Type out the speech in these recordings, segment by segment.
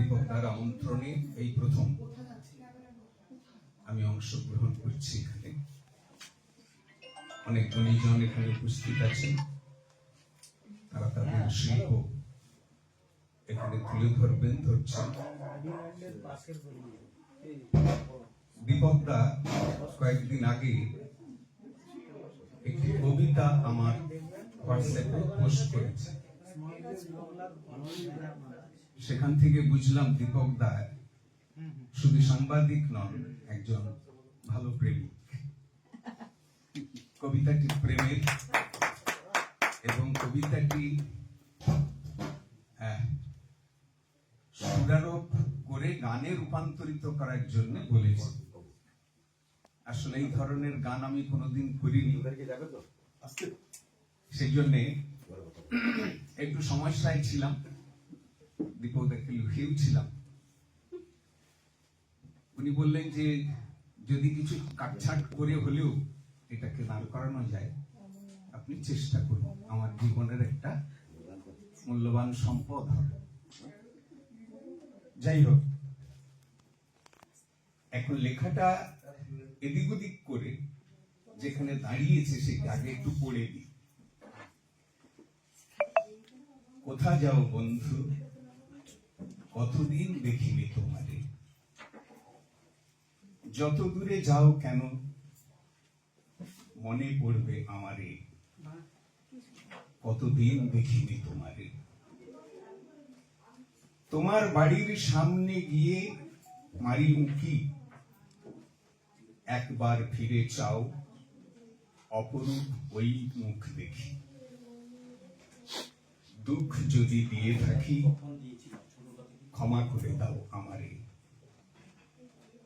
দীপকদার আমন্ত্রণে এই প্রথম আমি অংশগ্রহণ করছি এখানে। অনেক গুণীজন এখানে উপস্থিত আছেন। তারা তাদের শিল্প এখানে তুলে ধরবেন, ধরছেন। দীপকদা কয়েকদিন আগে একটি কবিতা আমার হোয়াটসঅ্যাপে পোস্ট করেছে। সেখান থেকে বুঝলাম দীপক দা শুধু সাংবাদিক নন, একজন ভালো প্রেমিক। কবিতাটি প্রেমের এবং কবিতাটি সুরারোপ করে গানে রূপান্তরিত করার জন্য বলেছি। আসলে এই ধরনের গান আমি কোনোদিন করিনি সেই জন্যে একটু সমস্যায় ছিলাম। দীপকদাকে লুকিয়েও ছিলাম। উনি বললেন যে, যদি কিছু কাটছাট করে হলেও এটাকে দাঁড় করানো যায়, আপনি চেষ্টা করুন। আমার জীবনের একটা মূল্যবান সম্পদ হবে। যাই হোক, এখন লেখাটা এদিক ওদিক করে যেখানে দাঁড়িয়েছে সেটা আগে একটু পড়ে দিই কোথা যাও বন্ধু? কতদিন দেখিনি তোমারে? যত দূরে যাও কেন? মনে পড়বে আমারে। কতদিন দেখিনি তোমারে? তোমার বাড়ির সামনে গিয়ে মারি উঁকি একবার ফিরে চাও অপরূপ ওই মুখ দেখি। দুঃখ যদি দিয়ে থাকি ক্ষমা করে দাও আমারে।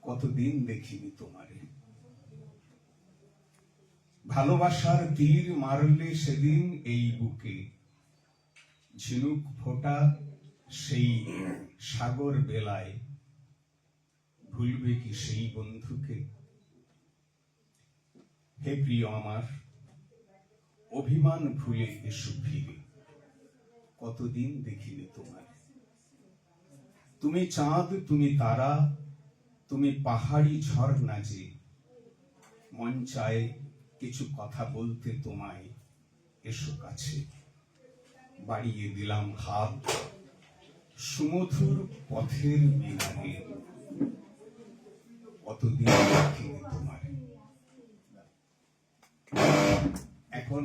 কতদিন দেখিনি তোমারে। ভালোবাসার তীর মারলে সেদিন এই বুকে। ঝিনুক ফোটা সেই সাগর বেলায়। ভুলবে কি সেই বন্ধুকে। হে প্রিয় আমার, অভিমান ভুলে এসো ফিরে। কতদিন দেখিনি তোমার। তুমি চাঁদ, তুমি তারা, তুমি পাহাড়ি ঝর্ণা যে মন চায় কিছু কথা বলতে তোমায় এসো কাছে। বাড়িয়ে দিলাম হাত সুমধুর পথের মিনারে। দেখিনি তোমার এখন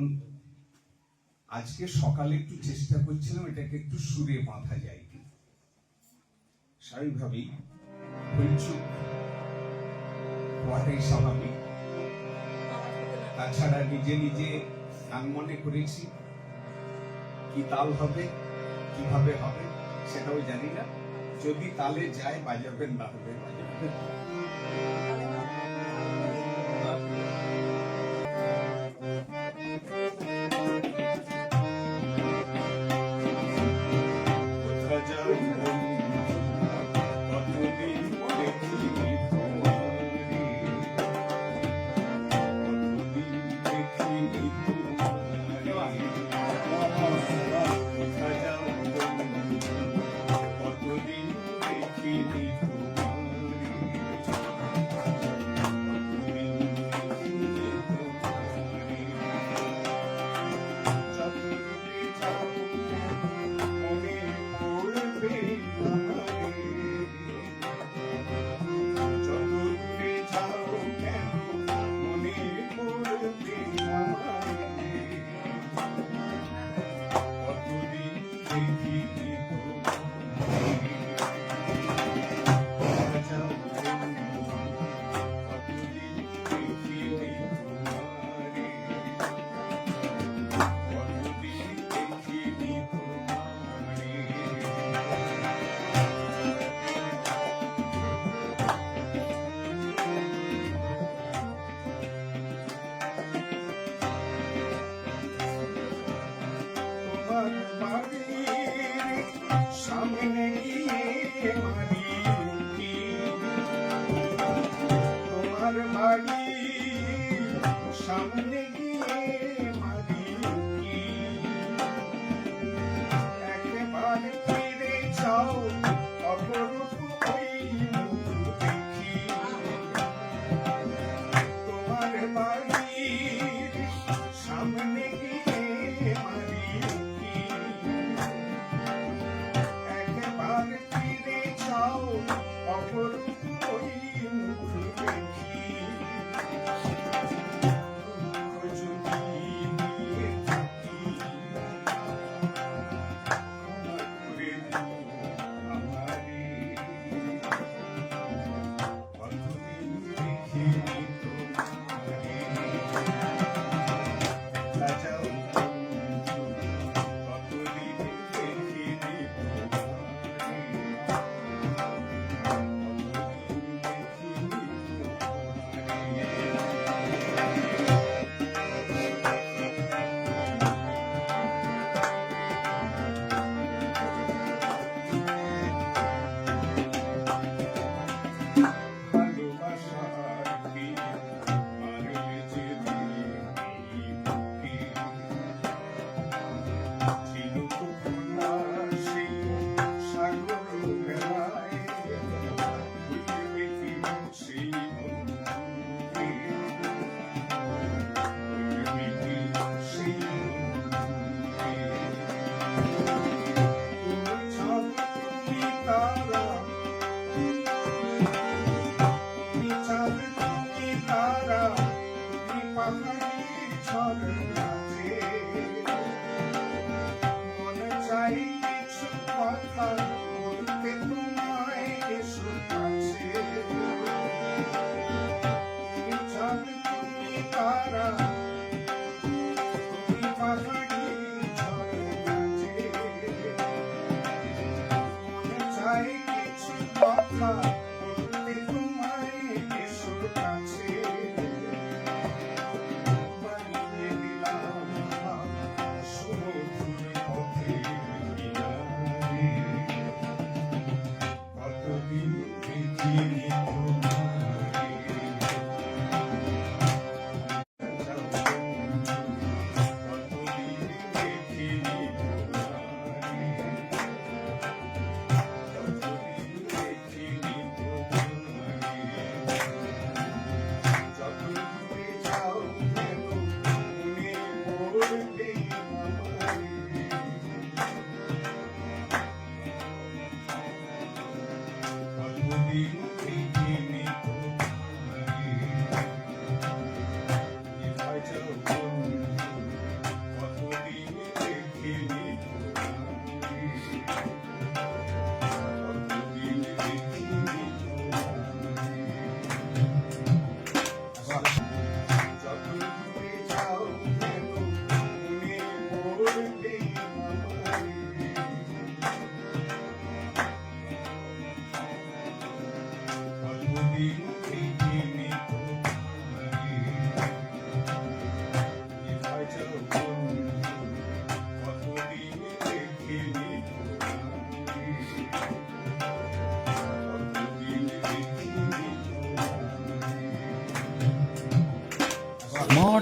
আজকে সকালে একটু চেষ্টা করছিলাম এটাকে একটু সুরে বাঁধা যায়। স্বাভাবিকভাবেই হইচুক হওয়াটাই স্বাভাবিক। তাছাড়া নিজে নিজে আমি মনে করেছি, কি তাল হবে, কীভাবে হবে, সেটাও জানি না। যদি তালে যায়, বাজাবেন না হবে বাজাবেন কতদিন